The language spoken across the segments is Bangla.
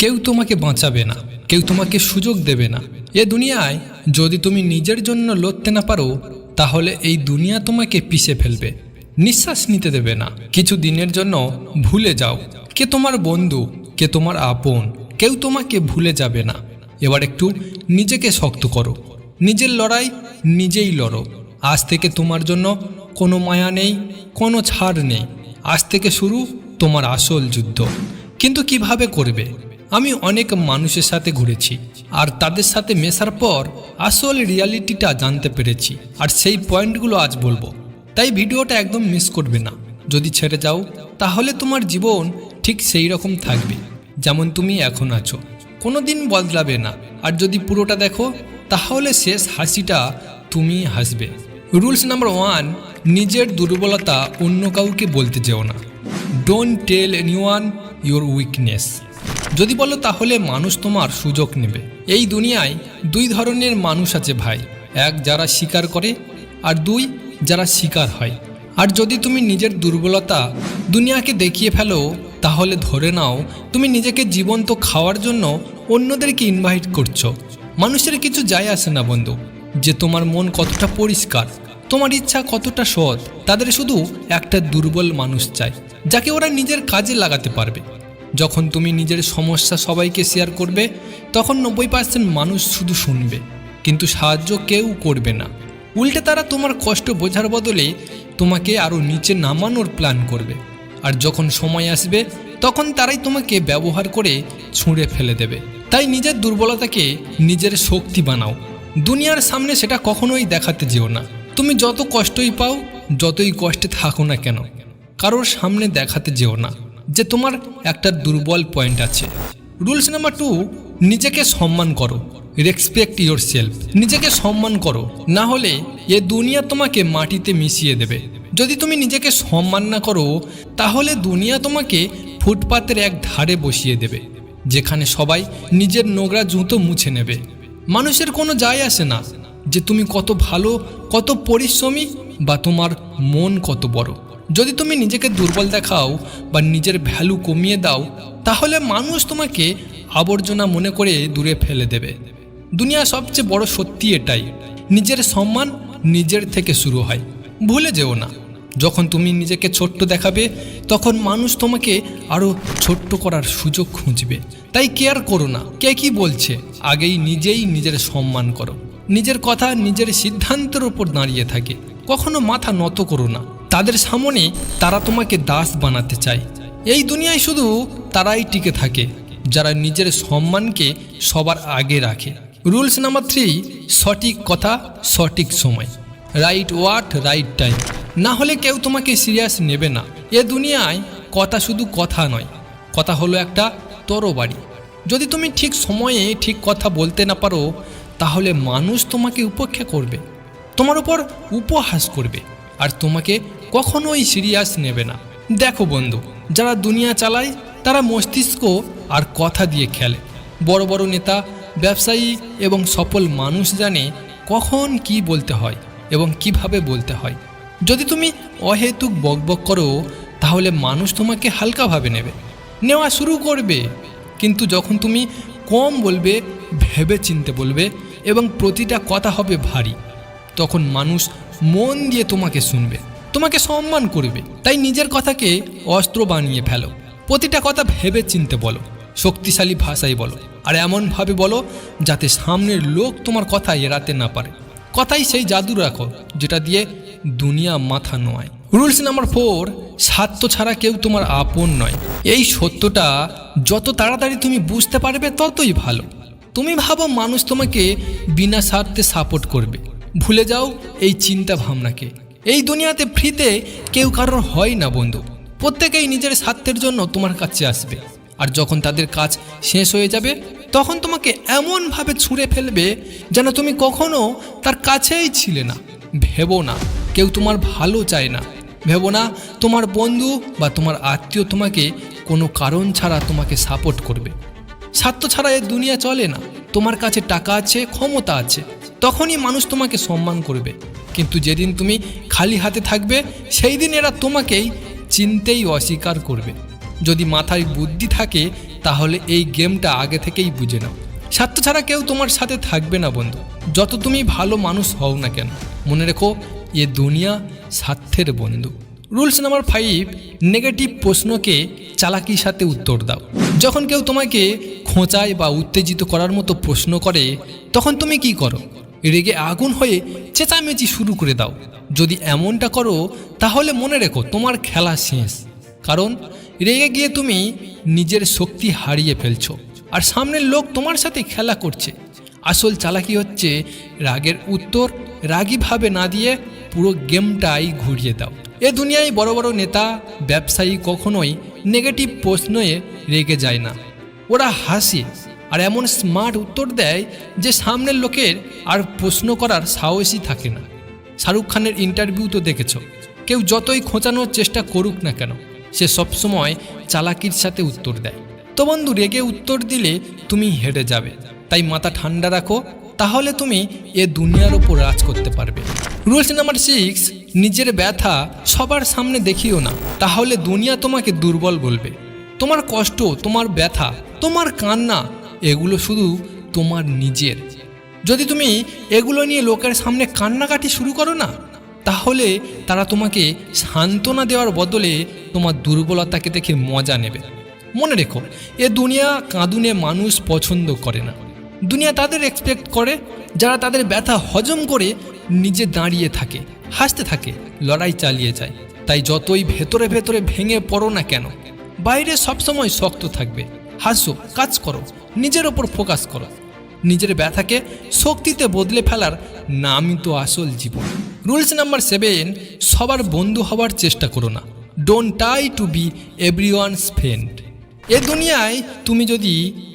কেউ তোমাকে বাঁচাবে না, কেউ তোমাকে সুযোগ দেবে না। এ দুনিয়ায় যদি তুমি নিজের জন্য লড়তে না পারো, তাহলে এই দুনিয়া তোমাকে পিষে ফেলবে। নিঃশ্বাস নিতে দেবে না। কিছু দিনের জন্য ভুলে যাও। কে তোমার বন্ধু, কে তোমার আপন, কেউ তোমাকে ভুলে যাবে না। এবার একটু নিজেকে শক্ত করো। নিজের লড়াই নিজেই লড়ো। আজ থেকে তোমার জন্য কোনো মায়া নেই, কোনো ছাড় নেই। আজ থেকে শুরু তোমার আসল যুদ্ধ। কিন্তু কীভাবে করবে? আমি অনেক মানুষের সাথে ঘুরেছি, আর তাদের সাথে মেশার পর আসল রিয়ালিটিটা জানতে পেরেছি, আর সেই পয়েন্টগুলো আজ বলব। তাই ভিডিওটা একদম মিস করবে না। যদি ছেড়ে যাও, তাহলে তোমার জীবন ঠিক সেই রকম থাকবে, যেমন তুমি এখন আছো। কোনো দিন বদলাবে না। আর যদি পুরোটা দেখো, তাহলে শেষ হাসিটা তুমি হাসবে। রুলস নাম্বার ওয়ান, নিজের দুর্বলতা অন্য কাউকে বলতে যেও না। Don't tell anyone your weakness যদি বলো তাহলে মানুষ তোমার সুযোগ নেবে। এই দুনিয়ায় দুই ধরনের মানুষ আছে ভাই। এক যারা স্বীকার করে, আর দুই যারা শিকার হয়। আর যদি তুমি নিজের দুর্বলতা দুনিয়াকে দেখিয়ে ফেলো, তাহলে ধরে নাও তুমি নিজেকে জীবন্ত খাওয়ার জন্য অন্যদেরকে ইনভাইট করছ। মানুষের কিছু যায় আসে না বন্ধু, যে তোমার মন কতটা পরিষ্কার, তোমার ইচ্ছা কতটা সৎ, তাদের শুধু একটা দুর্বল মানুষ চায় যাকে ওরা নিজের কাজে লাগাতে পারবে। যখন তুমি নিজের সমস্যা সবাইকে শেয়ার করবে, তখন নব্বই পার্সেন্ট মানুষ শুধু শুনবে, কিন্তু সাহায্য কেউ করবে না। উল্টে তারা তোমার কষ্ট বোঝার বদলে তোমাকে আরও নিচে নামানোর প্ল্যান করবে। আর যখন সময় আসবে, তখন তারাই তোমাকে ব্যবহার করে ছুঁড়ে ফেলে দেবে। তাই নিজের দুর্বলতাকে নিজের শক্তি বানাও। দুনিয়ার সামনে সেটা কখনোই দেখাতে যেও না। তুমি যত কষ্টই পাও, যতই কষ্টে থাকো না কেন, কারোর সামনে দেখাতে যেও না। যে তোমার একটা দুর্বল পয়েন্ট আছে। রুলস নাম্বার টু নিজেকে সম্মান করো। রেসপেক্ট ইয়োর সেলফ নিজেকে সম্মান করো। না হলে এ দুনিয়া তোমাকে মাটিতে মিশিয়ে দেবে। যদি তুমি নিজেকে সম্মান না করো, তাহলে দুনিয়া তোমাকে ফুটপাতের এক ধারে বসিয়ে দেবে, যেখানে সবাই নিজের নোংরা জুতো মুছে নেবে। মানুষের কোনো যায় আসে না যে তুমি কত ভালো, কত পরিশ্রমী বা তোমার মন কত বড়। যদি তুমি নিজেকে দুর্বল দেখাও বা নিজের ভ্যালু কমিয়ে দাও, তাহলে মানুষ তোমাকে আবর্জনা মনে করে দূরে ফেলে দেবে। দুনিয়া সবচেয়ে বড় সত্যি এটাই, নিজের সম্মান নিজের থেকে শুরু হয়। ভুলে যেও না, যখন তুমি নিজেকে ছোট্ট দেখাবে, তখন মানুষ তোমাকে আরও ছোট্ট করার সুযোগ খুঁজবে। তাই কেয়ার করো না, কে কি বলছে, আগেই নিজেই নিজের সম্মান করো। নিজের কথা, নিজের সিদ্ধান্তের ওপর দাঁড়িয়ে থাকে। কখনো মাথা নত করো না। তাদের সামনে তারা তোমাকে দাস বানাতে চায়। এই দুনিয়ায় শুধু তারাই টিকে থাকে, যারা নিজের সম্মানকে সবার আগে রাখে। রুলস নাম্বার থ্রি, সঠিক কথা, সঠিক সময়। রাইট ওয়ার্ড রাইট টাইম না হলে কেউ তোমাকে সিরিয়াস নেবে না। এ দুনিয়ায় কথা শুধু কথা নয়, কথা হলো একটা তরবারি। যদি তুমি ঠিক সময়ে ঠিক কথা বলতে না পারো, তাহলে মানুষ তোমাকে উপেক্ষা করবে, তোমার উপর উপহাস করবে, আর তোমাকে কখনোই সিরিয়াস নেবে না। দেখো বন্ধু, যারা দুনিয়া চালায়, তারা মস্তিষ্ক আর কথা দিয়ে খেলে। বড় বড় নেতা, ব্যবসায়ী এবং সফল মানুষ জানে কখন কি বলতে হয় এবং কীভাবে বলতে হয়। যদি তুমি অহেতুক বকবক করো, তাহলে মানুষ তোমাকে হালকাভাবে নেবে। নেওয়া শুরু করবে, কিন্তু যখন তুমি কম বলবে ভেবে চিনতে বলবে এবং প্রতিটা কথা হবে ভারী, তখন মানুষ মন দিয়ে তোমাকে শুনবে। তোমাকে সম্মান করবে। তাই নিজের কথাকে অস্ত্র বানিয়ে ফেলো। প্রতিটা কথা ভেবে চিনতে বলো, শক্তিশালী ভাষায় বলো, আর এমনভাবে বলো যাতে সামনের লোক তোমার কথা এড়াতে না পারে। কথাই সেই জাদু রাখো, যেটা দিয়ে দুনিয়া মাথা নোয় রুলস নাম্বার ফোর, স্বার্থ ছাড়া কেউ তোমার আপন নয়। এই সত্যটা যত তাড়াতাড়ি তুমি বুঝতে পারবে, ততই ভালো। তুমি ভাবো মানুষ তোমাকে বিনা স্বার্থে সাপোর্ট করবে। ভুলে যাও এই চিন্তা ভাবনাকে এই দুনিয়াতে ফ্রিতে কেউ কারোর হয় না, বন্ধু। প্রত্যেকেই নিজের স্বার্থের জন্য তোমার কাছে আসবে। আর যখন তাদের কাজ শেষ হয়ে যাবে, তখন তোমাকে এমনভাবে ছুঁড়ে ফেলবে যেন তুমি কখনো তার কাছেই ছিলে না। ভেবো না, কেউ তোমার ভালো চায় না। ভেবো না, তোমার বন্ধু বা তোমার আত্মীয় তোমাকে কোনো কারণ ছাড়া তোমাকে সাপোর্ট করবে। স্বার্থ ছাড়া এ দুনিয়া চলে না। তোমার কাছে টাকা আছে, ক্ষমতা আছে। তখনই মানুষ তোমাকে সম্মান করবে। কিন্তু যেদিন তুমি খালি হাতে থাকবে সেই দিন এরা তোমাকেই চিনতেই অস্বীকার করবে। যদি মাথায় বুদ্ধি থাকে, তাহলে এই গেমটা আগে থেকেই বুঝে নাও। স্বার্থ ছাড়া কেউ তোমার সাথে থাকবে না, বন্ধু। যত তুমি ভালো মানুষ হও না কেন, মনে রেখো, এ দুনিয়া স্বার্থের বন্ধু। রুলস নাম্বার ফাইভ, নেগেটিভ প্রশ্নকে চালাকির সাথে উত্তর দাও। যখন কেউ তোমাকে খোঁচায় বা উত্তেজিত করার মতো প্রশ্ন করে, তখন তুমি কি করো? রেগে আগুন হয়ে চেঁচামেচি শুরু করে দাও। যদি এমনটা করো, তাহলে মনে রেখো তোমার খেলা শেষ। কারণ রেগে গিয়ে তুমি নিজের শক্তি হারিয়ে ফেলছো, আর সামনের লোক তোমার সাথে খেলা করছে। আসল চালাকি হচ্ছে রাগের উত্তর রাগীভাবে না দিয়ে পুরো গেমটাই ঘুরিয়ে দাও। এ দুনিয়ায় বড় বড় নেতা, ব্যবসায়ী কখনোই নেগেটিভ প্রশ্নে রেগে যায় না। ওরা হাসে আর এমন স্মার্ট উত্তর দেয় যে সামনের লোকের আর প্রশ্ন করার সাহসই থাকে না। শাহরুখ খানের ইন্টারভিউ তো দেখেছ। কেউ যতই খোঁচানোর চেষ্টা করুক না কেন, সে সবসময় চালাকির সাথে উত্তর দেয়। তো বন্ধু, রেগে উত্তর দিলে তুমি হেরে যাবে। তাই মাথা ঠান্ডা রাখো, তাহলে তুমি এ দুনিয়ার ওপর রাজ করতে পারবে। রুলস নাম্বার সিক্স, নিজের ব্যথা সবার সামনে দেখিও না, তাহলে দুনিয়া তোমাকে দুর্বল বলবে। তোমার কষ্ট, তোমার ব্যথা, তোমার কান্না এগুলো শুধু তোমার নিজের। যদি তুমি এগুলো নিয়ে লোকের সামনে কান্নাকাটি শুরু করো না, তাহলে তারা তোমাকে সান্ত্বনা দেওয়ার বদলে তোমার দুর্বলতাকে দেখে মজা নেবে। মনে রেখো, এ দুনিয়া কাঁদুনে মানুষ পছন্দ করে না। দুনিয়া তাদের এক্সপেক্ট করে, যারা তাদের ব্যথা হজম করে নিজে দাঁড়িয়ে থাকে, হাসতে থাকে, লড়াই চালিয়ে যায়। তাই যতই ভেতরে ভেতরে ভেঙে পড়ো না কেন, বাইরে সবসময় শক্ত থাকবে। হাসো, কাজ করো, নিজের ওপর ফোকাস করো। নিজের ব্যথাকে শক্তিতে বদলে ফেলার নামই তো আসল জীবন। রুলস নাম্বার সেভেন, সবার বন্ধু হওয়ার চেষ্টা করো না। Don't try to be everyone's friend এ দুনিয়ায় তুমি যদি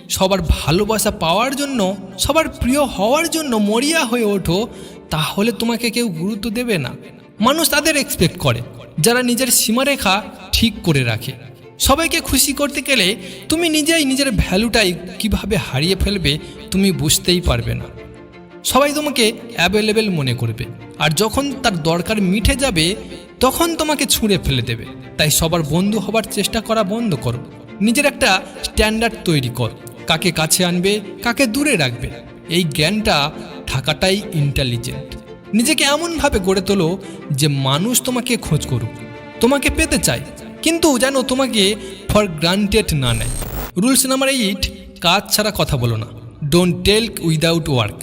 সবার ভালোবাসা পাওয়ার জন্য, সবার প্রিয় হওয়ার জন্য মরিয়া হয়ে ওঠো, তাহলে তোমাকে কেউ গুরুত্ব দেবে না। মানুষ তাদের এক্সপেক্ট করে, যারা নিজের সীমারেখা ঠিক করে রাখে। সবাইকে খুশি করতে গেলে তুমি নিজেই নিজের ভ্যালুটাই কীভাবে হারিয়ে ফেলবে তুমি বুঝতেই পারবে না। সবাই তোমাকে অ্যাভেলেবেল মনে করবে। আর যখন তার দরকার মিটে যাবে, তখন তোমাকে ছুঁড়ে ফেলে দেবে। তাই সবার বন্ধু হবার চেষ্টা করা বন্ধ করো। নিজের একটা স্ট্যান্ডার্ড তৈরি কর। কাকে কাছে আনবে, কাকে দূরে রাখবে। এই জ্ঞানটা থাকাটাই ইন্টেলিজেন্ট নিজেকে এমনভাবে গড়ে তোলো যে মানুষ তোমাকে খোঁজ করুক। তোমাকে পেতে চায়। কিন্তু যেন তোমাকে ফর গ্রান্টেড না নেয়। রুলস নাম্বার এইট কাজ ছাড়া কথা বলো না। ডোন্ট টেল উইদাউট ওয়ার্ক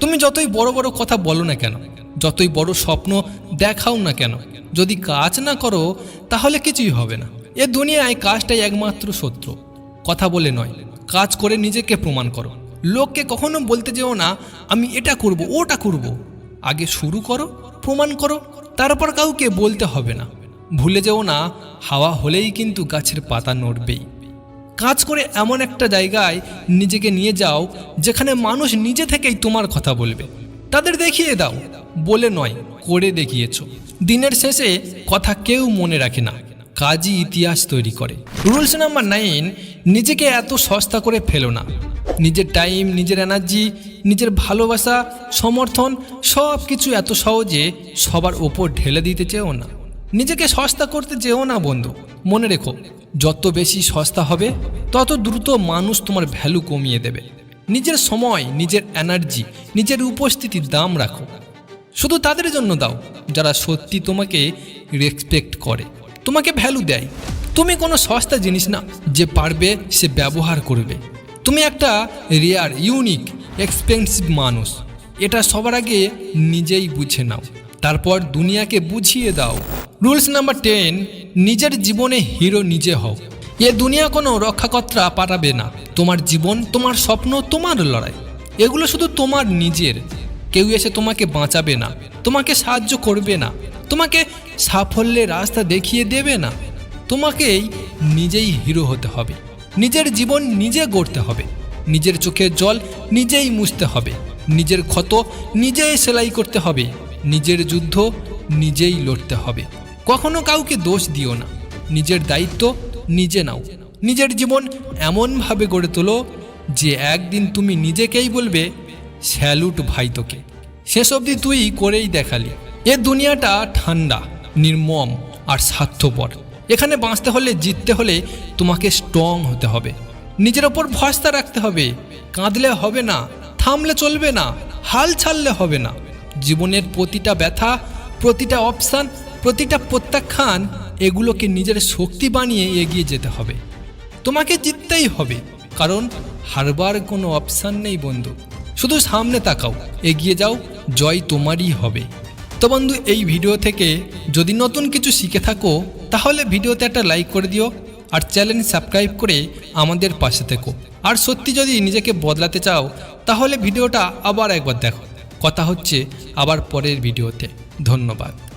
তুমি যতই বড় বড় কথা বলো না কেন, যতই বড় স্বপ্ন দেখাও না কেন, যদি কাজ না করো, তাহলে কিছুই হবে না। এ দুনিয়ায় কাজটাই একমাত্র শত্রু। কথা বলে নয়, কাজ করে নিজেকে প্রমাণ করো। লোককে কখনো বলতে যেও না, আমি এটা করব, ওটা করব। আগে শুরু করো, প্রমাণ করো, তারপর কাউকে বলতে হবে না। ভুলে যেও না, হাওয়া হলেই কিন্তু গাছের পাতা নড়বেই। কাজ করে এমন একটা জায়গায় নিজেকে নিয়ে যাও, যেখানে মানুষ নিজে থেকেই তোমার কথা বলবে। তাদের দেখিয়ে দাও, বলে নয়, করে দেখিয়েছ। দিনের শেষে কথা কেউ মনে রাখে না, কাজই ইতিহাস তৈরি করে। রুলস নাম্বার নাইন, নিজেকে এত সস্তা করে ফেলো না। নিজের টাইম, নিজের এনার্জি, নিজের ভালোবাসা, সমর্থন সব কিছু এত সহজে সবার ওপর ঢেলে দিতে চেও না। নিজেকে সস্তা করতে যেও না, বন্ধু। মনে রেখো, যত বেশি সস্তা হবে, তত দ্রুত মানুষ তোমার ভ্যালু কমিয়ে দেবে। নিজের সময়, নিজের এনার্জি নিজের উপস্থিতির দাম রাখো। শুধু তাদের জন্য দাও, যারা সত্যি তোমাকে রেসপেক্ট করে, তোমাকে ভ্যালু দেয়। তুমি কোনো সস্তা জিনিস না, যে পারবে, সে ব্যবহার করবে। তুমি একটা রেয়ার ইউনিক এক্সপেন্সিভ মানুষ। এটা সবার আগে নিজেই বুঝে নাও। তারপর দুনিয়াকে বুঝিয়ে দাও। রুলস নাম্বার টেন নিজের জীবনে হিরো নিজে হও। এ দুনিয়া কোনো রক্ষাকর্তা পাঠাবে না। তোমার জীবন, তোমার স্বপ্ন, তোমার লড়াই। এগুলো শুধু তোমার নিজের। কেউ এসে তোমাকে বাঁচাবে না, তোমাকে সাহায্য করবে না, তোমাকে সাফল্যের রাস্তা দেখিয়ে দেবে না। তোমাকেই নিজেই হিরো হতে হবে। নিজের জীবন নিজে গড়তে হবে। নিজের চোখের জল নিজেই মুছতে হবে। নিজের ক্ষত নিজেই সেলাই করতে হবে। নিজের যুদ্ধ নিজেই লড়তে হবে। কখনো কাউকে দোষ দিও না। নিজের দায়িত্ব নিজে নাও। নিজের জীবন এমনভাবে গড়ে তোলো যে একদিন তুমি নিজেকেই বলবে, স্যালুট ভাই তোকে। শেষ অবধি তুই করেই দেখালি। এ দুনিয়াটা ঠান্ডা, নির্মম আর স্বার্থপর। এখানে বাঁচতে হলে, জিততে হলে তোমাকে স্ট্রং হতে হবে। নিজের ওপর ভরসা রাখতে হবে। কাঁদলে হবে না, থামলে চলবে না, হাল ছাড়লে হবে না। জীবনের প্রতিটা ব্যথা, প্রতিটা অপশান প্রতিটা প্রত্যাখ্যান এগুলোকে নিজের শক্তি বানিয়ে এগিয়ে যেতে হবে। তোমাকে জিততেই হবে, কারণ হারবার কোনো অপশান নেই বন্ধু। শুধু সামনে তাকাও, এগিয়ে যাও, জয় তোমারই হবে। তো বন্ধু, এই ভিডিও থেকে যদি নতুন কিছু শিখে থাকো, তাহলে ভিডিওতে একটা লাইক করে দিও আর চ্যানেল সাবস্ক্রাইব করে আমাদের পাশে থেকো। আর সত্যি যদি নিজেকে বদলাতে চাও, তাহলে ভিডিওটা আবার একবার দেখো। কথা হচ্ছে আবার পরের ভিডিওতে। ধন্যবাদ।